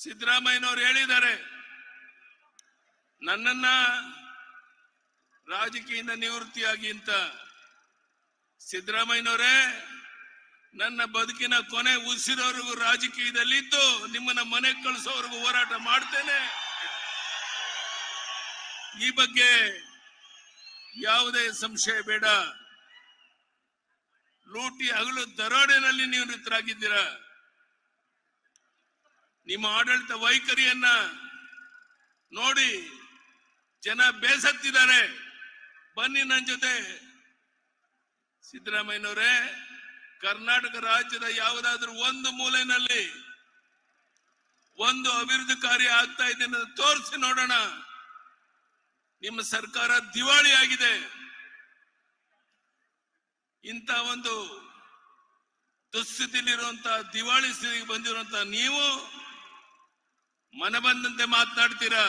ಸಿದ್ದರಾಮಯ್ಯನವರು ಹೇಳಿದ್ದಾರೆ, ನನ್ನನ್ನ ರಾಜಕೀಯದ ನಿವೃತ್ತಿಯಾಗಿ ಅಂತ ಸಿದ್ದರಾಮಯ್ಯನವರೇ, ನನ್ನ ಬದುಕಿನ ಕೊನೆ ಉಸಿರೋರ್ಗು ರಾಜಕೀಯದಲ್ಲಿ ಇದ್ದು ನಿಮ್ಮನ್ನ ಮನೆಗೆ ಕಳಿಸೋವರೆಗೂ ಹೋರಾಟ ಮಾಡ್ತೇನೆ. ಈ ಬಗ್ಗೆ ಯಾವುದೇ ಸಂಶಯ ಬೇಡ. ಲೂಟಿ ಹಗಲು ದರೋಡೆನಲ್ಲಿ ನಿವೃತ್ತರಾಗಿದ್ದೀರಾ ನಿಮ್ಮ ಆಡಳಿತ ವೈಖರಿಯನ್ನ ನೋಡಿ ಜನ ಬೇಸತ್ತಿದ್ದಾರೆ. ಬನ್ನಿ ನನ್ನ ಜೊತೆ. ಸಿದ್ದರಾಮಯ್ಯನವರೇ, ಕರ್ನಾಟಕ ರಾಜ್ಯದ ಯಾವುದಾದ್ರೂ ಒಂದು ಮೂಲೆಯಲ್ಲಿ ಒಂದು ಅಭಿವೃದ್ಧಿ ಕಾರ್ಯ ಆಗ್ತಾ ಇದೆ ಅನ್ನೋದು ತೋರಿಸಿ ನೋಡೋಣ. ನಿಮ್ಮ ಸರ್ಕಾರ ದಿವಾಳಿ ಆಗಿದೆ. ಇಂಥ ಒಂದು ದುಸ್ಥಿತಿಲಿರುವಂತಹ ದಿವಾಳಿ ಸ್ಥಿತಿಗೆ ಬಂದಿರುವಂತಹ ನೀವು ಮನ ಬಂದಂತೆ ಮಾತನಾಡ್ತೀರಾ?